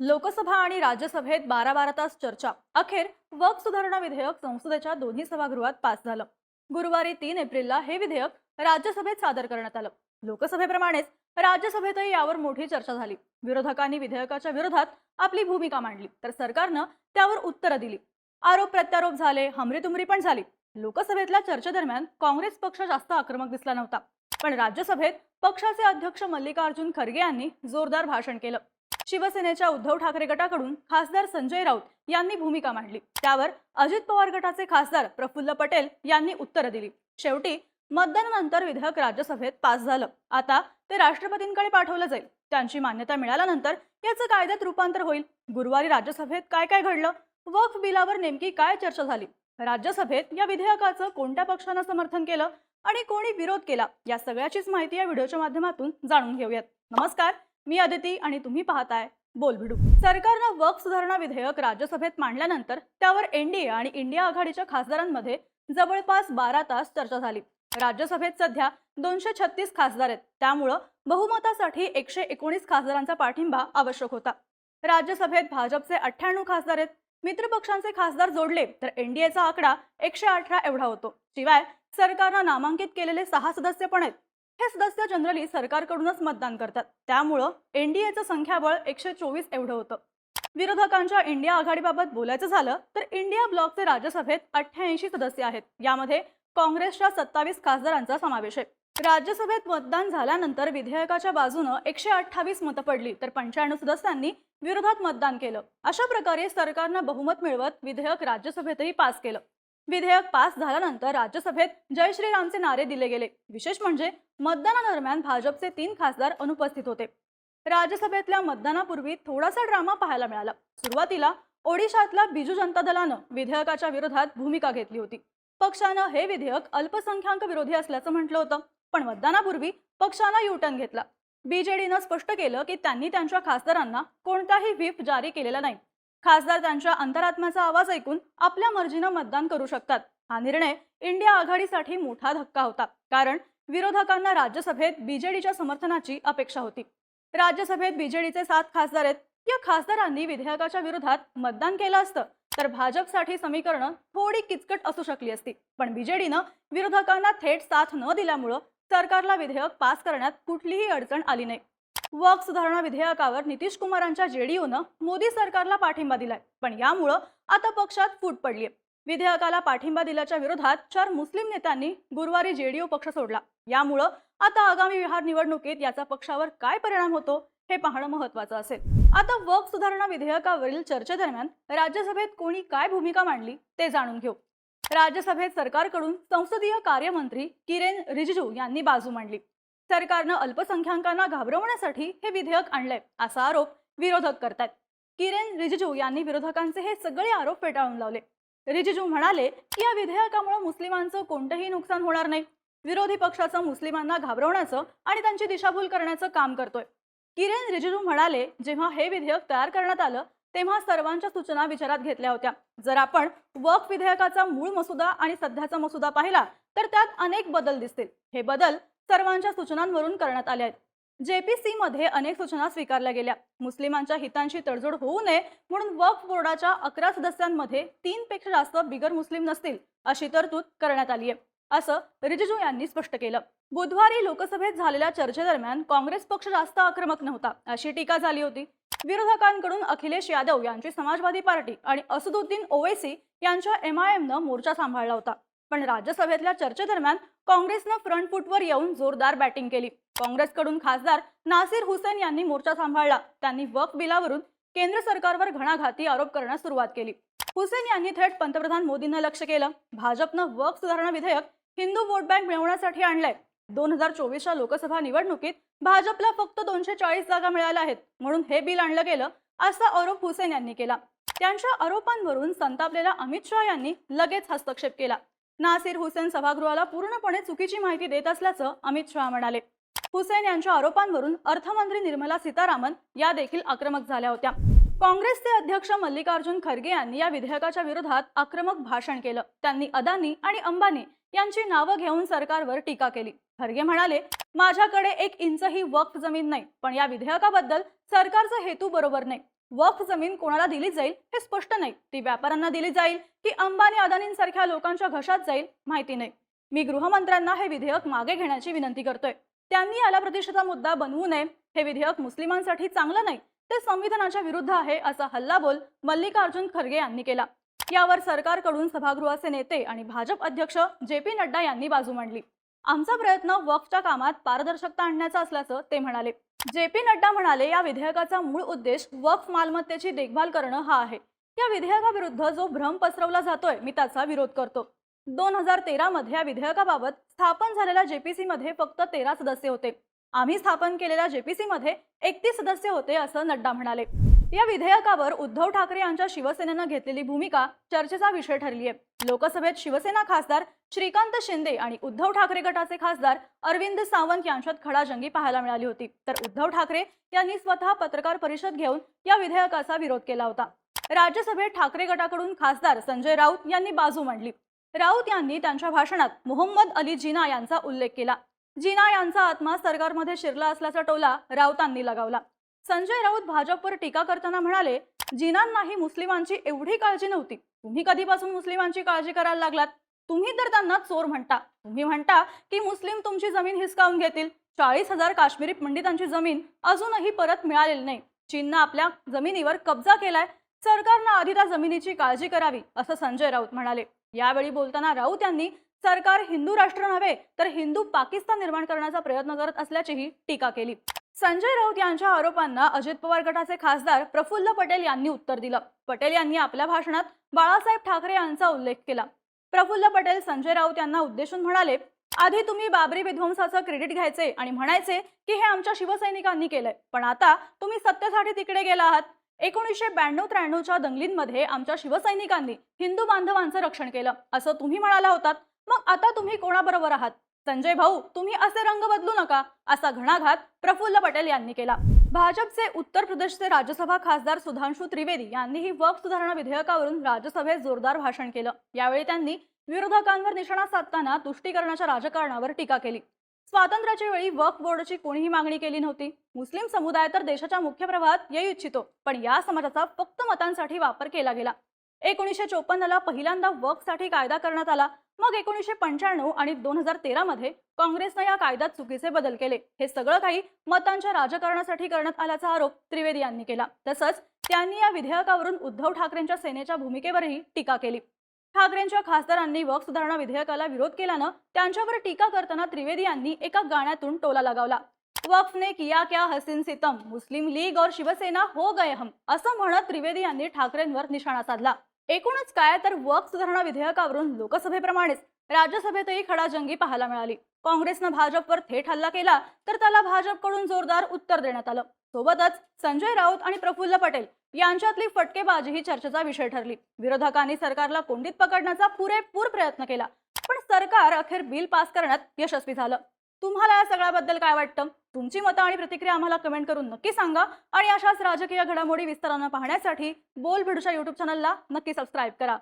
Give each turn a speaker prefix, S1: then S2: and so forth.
S1: लोकसभा आणि राज्यसभेत बारा बारा तास चर्चा. अखेर वक सुधारणा विधेयक संसदेच्या दोन्ही सभागृहात पास झालं. गुरुवारी तीन एप्रिलला हे विधेयक राज्यसभेत सादर करण्यात आलं. लोकसभेप्रमाणेच राज्यसभेतही यावर मोठी चर्चा झाली. विरोधकांनी विधेयकाच्या विरोधात आपली भूमिका मांडली तर सरकारनं त्यावर उत्तरं दिली. आरोप प्रत्यारोप झाले हमरीतुमरी पण झाली. लोकसभेतल्या चर्चेदरम्यान काँग्रेस पक्ष जास्त आक्रमक दिसला नव्हता. पण राज्यसभेत पक्षाचे अध्यक्ष मल्लिकार्जुन खरगे यांनी जोरदार भाषण केलं. शिवसेनेच्या उद्धव ठाकरे गटाकडून खासदार संजय राऊत यांनी भूमिका मांडली. त्यावर अजित पवार गटाचे खासदार प्रफुल्ल पटेल यांनी उत्तरं दिली. शेवटी मतदानानंतर विधेयक राज्यसभेत पास झालं. आता ते राष्ट्रपतींकडे पाठवलं जाईल. त्यांची मान्यता मिळाल्यानंतर याचं कायद्यात रूपांतर होईल. गुरुवारी राज्यसभेत काय काय घडलं? वक्फ बिलावर नेमकी काय चर्चा झाली? राज्यसभेत या विधेयकाचं कोणत्या पक्षानं समर्थन केलं? आणि कोणी विरोध केला? या सगळ्याचीच माहिती या व्हिडिओच्या माध्यमातून जाणून घेऊयात. नमस्कार. मी अदिती आणि तुम्ही पाहताय बोलभिडू सरकारनं वक सुधारणा विधेयक राज्यसभेत मांडल्यानंतर त्यावर एनडीए आणि इंडिया आघाडीच्या खासदारांमध्ये जवळपास बारा तास चर्चा झाली. राज्यसभेत सध्या दोनशे छत्तीस खासदार आहेत. त्यामुळं बहुमतासाठी एकशे एकोणीस खासदारांचा पाठिंबा आवश्यक होता. राज्यसभेत भाजपचे अठ्ठ्याण्णव खासदार आहेत. मित्रपक्षांचे खासदार जोडले तर एनडीएचा आकडा एकशे अठरा एवढा होतो. शिवाय सरकारनं नामांकित केलेले सहा सदस्य पण आहेत. हे सदस्य जनरली सरकारकडूनच मतदान करतात. त्यामुळं एनडीएचं संख्याबळ एकशे चोवीस एवढं होतं. विरोधकांच्या इंडिया आघाडीबाबत बोलायचं झालं तर इंडिया ब्लॉकचे राज्यसभेत अठ्ठ्याऐंशी सदस्य आहेत. यामध्ये काँग्रेसच्या सत्तावीस खासदारांचा समावेश आहे. राज्यसभेत मतदान झाल्यानंतर विधेयकाच्या बाजूनं एकशे अठ्ठावीस मतं पडली तर पंच्याण्णव सदस्यांनी विरोधात मतदान केलं. अशा प्रकारे सरकारनं बहुमत मिळवत विधेयक राज्यसभेतही पास केलं. विधेयक पास झाल्यानंतर राज्यसभेत जय श्रीरामचे नारे दिले गेले. विशेष म्हणजे मतदानादरम्यान भाजपचे तीन खासदार अनुपस्थित होते. राज्यसभेतल्या मतदानापूर्वी थोडासा ड्रामा पाहायला मिळाला. सुरुवातीला ओडिशातल्या बिजू जनता दलानं विधेयकाच्या विरोधात भूमिका घेतली होती. पक्षानं हे विधेयक अल्पसंख्याक विरोधी असल्याचं म्हटलं होतं. पण मतदानापूर्वी पक्षानं युटर्न घेतला. बीजेडीनं स्पष्ट केलं की त्यांनी त्यांच्या खासदारांना कोणताही व्हीप जारी केलेला नाही. खासदार त्यांच्या अंतरात्म्याचा आवाज ऐकून आपल्या मर्जीनं मतदान करू शकतात. हा निर्णय इंडिया आघाडीसाठी मोठा धक्का होता. कारण विरोधकांना राज्यसभेत बीजेडीच्या समर्थनाची अपेक्षा होती. राज्यसभेत बीजेडीचे सात खासदार आहेत. या खासदारांनी विधेयकाच्या विरोधात मतदान केलं असतं. तर भाजपसाठी समीकरणं थोडी किचकट असू शकली असती. पण बीजेडीनं विरोधकांना थेट साथ न दिल्यामुळं सरकारला विधेयक पास करण्यात कुठलीही अडचण आली नाही. वक सुधारणा विधेयकावर नितीश कुमारांच्या जेडीयूनं मोदी सरकारला पाठिंबा दिलाय. पण यामुळं आता पक्षात फूट पडलीय. विधेयकाला पाठिंबा दिल्याच्या विरोधात चार मुस्लिम नेत्यांनी गुरुवारी जेडीयू पक्ष सोडला. यामुळं आता आगामी बिहार निवडणुकीत याचा पक्षावर काय परिणाम होतो हे पाहणं महत्वाचं असेल. आता वक सुधारणा विधेयकावरील चर्चेदरम्यान राज्यसभेत कोणी काय भूमिका मांडली ते जाणून घेऊ. राज्यसभेत सरकारकडून संसदीय कार्यमंत्री किरेन रिजिजू यांनी बाजू मांडली. सरकारनं अल्पसंख्याकांना घाबरवण्यासाठी हे विधेयक आणलंय असा आरोप विरोधक करतात किरेन रिजिजू यांनी विरोधकांचे हे सगळे आरोप फेटाळून लावले. रिजिजू म्हणाले की या विधेयकामुळे मुस्लिमांचं कोणतंही नुकसान होणार नाही. विरोधी पक्षाचं मुस्लिमांना घाबरवण्याचं आणि त्यांची दिशाभूल करण्याचं काम करतोय. किरेन रिजिजू म्हणाले जेव्हा हे विधेयक तयार करण्यात आलं तेव्हा सर्वांच्या सूचना विचारात घेतल्या होत्या. जर आपण वक्फ विधेयकाचा मूळ मसुदा आणि सध्याचा मसुदा पाहिला तर त्यात अनेक बदल दिसतील. हे बदल सर्वांच्या सूचनांवरून करण्यात आल्या आहेत. जेपीसी मध्ये अनेक सूचना स्वीकारल्या गेल्या. मुस्लिमांच्या हितांशी तडजोड होऊ नये म्हणून वक्फ बोर्डाच्या अकरा सदस्यांमध्ये तीन पेक्षा जास्त बिगर मुस्लिम नसतील अशी तरतूद करण्यात आली आहे असं रिजिजू यांनी स्पष्ट केलं. बुधवारी लोकसभेत झालेल्या चर्चेदरम्यान काँग्रेस पक्ष जास्त आक्रमक नव्हता अशी टीका झाली होती. विरोधकांकडून अखिलेश यादव यांची समाजवादी पार्टी आणि असदुद्दीन ओवेसी यांच्या एमआयएमनं मोर्चा सांभाळला होता. पण राज्यसभेतल्या चर्चेदरम्यान काँग्रेसनं फ्रंटफुटवर येऊन जोरदार बॅटिंग केली. काँग्रेसकडून खासदार नासिर हुसेन यांनी मोर्चा सांभाळला. त्यांनी वक्फ बिलावरून केंद्र सरकारवर घणाघाती आरोप करण्यास सुरुवात केली. हुसेन यांनी थेट पंतप्रधान मोदींना लक्ष केलं. भाजपनं वक्फ सुधारणा विधेयक हिंदू वोट बँक मिळवण्यासाठी आणलंय. दोन हजार चोवीसच्या लोकसभा निवडणुकीत भाजपला फक्त दोनशे चाळीस जागा मिळाल्या आहेत. म्हणून हे बिल आणलं गेलं असा आरोप हुसेन यांनी केला. त्यांच्या आरोपांवरून संतापलेल्या अमित शहा यांनी लगेच हस्तक्षेप केला. नासिर हुसेन सभागृहाला पूर्णपणे चुकीची माहिती देत असल्याचं अमित शहा म्हणाले. हुसेन यांच्या आरोपांवरून अर्थमंत्री निर्मला सीतारामन या देखील आक्रमक झाल्या होत्या. काँग्रेसचे अध्यक्ष मल्लिकार्जुन खरगे यांनी या विधेयकाच्या विरोधात आक्रमक भाषण केलं. त्यांनी अदानी आणि अंबानी यांची नावं घेऊन सरकारवर टीका केली. खरगे म्हणाले माझ्याकडे एक इंचही वक्फ जमीन नाही पण या विधेयकाबद्दल सरकारचा हेतू बरोबर नाही. वक्फ जमीन कोणाला दिली जाईल हे स्पष्ट नाही. ती व्यापाऱ्यांना दिली जाईल की अंबानी अदानींसारख्या लोकांच्या घशात जाईल माहिती नाही. मी गृहमंत्र्यांना हे विधेयक मागे घेण्याची विनंती करतोय. त्यांनी याला प्रतिष्ठेचा मुद्दा बनवू नये. हे विधेयक मुस्लिमांसाठी चांगलं नाही. ते संविधानाच्या विरुद्ध आहे असा हल्लाबोल मल्लिकार्जुन खरगे यांनी केला. यावर सरकारकडून सभागृहाचे नेते आणि भाजप अध्यक्ष जे पी नड्डा यांनी बाजू मांडली. आमचा प्रयत्न वक्फच्या कामात पारदर्शकता आणण्याचा असल्याचं ते म्हणाले. जे पी नड्डा म्हणाले या विधेयकाचा मूळ उद्देश वक्फ मालमत्तेची देखभाल करणं हा आहे. या विधेयकाविरुद्ध जो भ्रम पसरवला जातोय मी त्याचा विरोध करतो. दोन हजार तेरामध्ये या विधेयकाबाबत स्थापन झालेल्या जेपीसी मध्ये फक्त तेरा सदस्य होते. आम्ही स्थापन केलेल्या जेपीसी मध्ये एकतीस सदस्य होते असं नड्डा म्हणाले. या विधेयकावर उद्धव ठाकरे यांच्या शिवसेनेनं घेतलेली भूमिका चर्चेचा विषय ठरली आहे. लोकसभेत शिवसेना खासदार श्रीकांत शिंदे आणि उद्धव ठाकरे गटाचे खासदार अरविंद सावंत यांच्यात खडाजंगी पाहायला मिळाली होती. तर उद्धव ठाकरे यांनी स्वतः पत्रकार परिषद घेऊन या विधेयकाचा विरोध केला होता. राज्यसभेत ठाकरे गटाकडून खासदार संजय राऊत यांनी बाजू मांडली. राऊत यांनी त्यांच्या भाषणात मोहम्मद अली जिना यांचा उल्लेख केला. जिना यांचा आत्मा सरकारमध्ये शिरला असल्याचा टोला राऊतांनी लगावला. संजय राऊत भाजपवर टीका करताना म्हणाले जिनांनाही मुस्लिमांची एवढी काळजी नव्हती. तुम्ही कधीपासून मुस्लिमांची काळजी करायला लागलात? तुम्ही तर त्यांना चोर म्हणता. तुम्ही म्हणता की मुस्लिम तुमची जमीन हिसकावून घेतील. चाळीस हजार काश्मीरी पंडितांची जमीन अजूनही परत मिळालेली नाही. चीननं आपल्या जमिनीवर कब्जा केलाय. सरकारनं आधी त्या जमिनीची काळजी करावी असं संजय राऊत म्हणाले. यावेळी बोलताना राऊत यांनी सरकार हिंदू राष्ट्र नव्हे तर हिंदू पाकिस्तान निर्माण करण्याचा प्रयत्न करत असल्याचीही टीका केली. संजय राऊत यांच्या आरोपांना अजित पवार गटाचे खासदार प्रफुल्ल पटेल यांनी उत्तर दिलं. पटेल यांनी आपल्या भाषणात बाळासाहेब ठाकरे यांचा उल्लेख केला. प्रफुल्ल पटेल संजय राऊत यांना उद्देशून म्हणाले आधी तुम्ही बाबरी विध्वंसाचं क्रेडिट घ्यायचे आणि म्हणायचे की हे आमच्या शिवसैनिकांनी केलंय. पण आता तुम्ही सत्तेसाठी तिकडे गेला आहात. एकोणीसशे ब्याण्णव त्र्याण्णवच्या दंगलींमध्ये आमच्या शिवसैनिकांनी हिंदू बांधवांचं रक्षण केलं. असं तुम्ही म्हणाला होतात. मग आता तुम्ही कोणाबरोबर आहात? संजय भाऊ तुम्ही असे रंग बदलू नका असा घणाघात प्रफुल्ल पटेल यांनी केला. भाजपचे उत्तर प्रदेशचे राज्यसभा खासदार सुधांशु त्रिवेदी यांनीही वक्फ सुधारणा विधेयकावरून राज्यसभेत जोरदार भाषण केलं. यावेळी त्यांनी विरोधकांवर निशाणा साधताना तुष्टीकरणाच्या राजकारणावर टीका केली. स्वातंत्र्याच्या वेळी वक्फ बोर्डची कोणीही मागणी केली नव्हती. मुस्लिम समुदाय तर देशाच्या मुख्य प्रवाहात येऊ इच्छितो पण या समाजाचा फक्त मतांसाठी वापर केला गेला. एकोणीसशे चोपन्नला पहिल्यांदा वर्कसाठी कायदा करण्यात आला. मग एकोणीसशे पंच्याण्णव आणि दोन हजार तेरा मध्ये काँग्रेसनं या कायद्यात चुकीचे बदल केले. हे सगळं काही मतांच्या राजकारणासाठी करण्यात आल्याचा आरोप त्रिवेदी यांनी केला. तसंच त्यांनी या विधेयकावरून उद्धव ठाकरेंच्या सेनेच्या भूमिकेवरही टीका केली. ठाकरेंच्या खासदारांनी वक्फ सुधारणा विधेयकाला विरोध केल्यानं त्यांच्यावर टीका करताना त्रिवेदी यांनी एका गाण्यातून टोला लगावला. वक्फ ने किया क्या हसीन सितम? मुस्लिम लीग और शिवसेना हो गए हम असं म्हणत त्रिवेदी यांनी ठाकरेंवर निशाणा साधला. एकूणच काय तर वक्फ सुधारणा विधेयकावरून लोकसभेप्रमाणेच राज्यसभेतही खडाजंगी पाहायला मिळाली. काँग्रेसनं भाजपवर थेट हल्ला केला तर त्याला भाजपकडून जोरदार उत्तर देण्यात आलं. सोबतच संजय राऊत आणि प्रफुल्ल पटेल यांच्यातली फटकेबाजी ही चर्चेचा विषय ठरली. विरोधकांनी सरकारला कोंडीत पकडण्याचा पुरेपूर प्रयत्न केला पण सरकार अखेर बिल पास करण्यात यशस्वी झालं. तुम्हाला या सगळ्याबद्दल काय वाटतं? तुमची मतं आणि प्रतिक्रिया आम्हाला कमेंट करून नक्की सांगा. आणि अशाच राजकीय घडामोडी विस्तारानं पाहण्यासाठी बोल भिडूच्या युट्यूब चॅनलला नक्की सबस्क्राईब करा.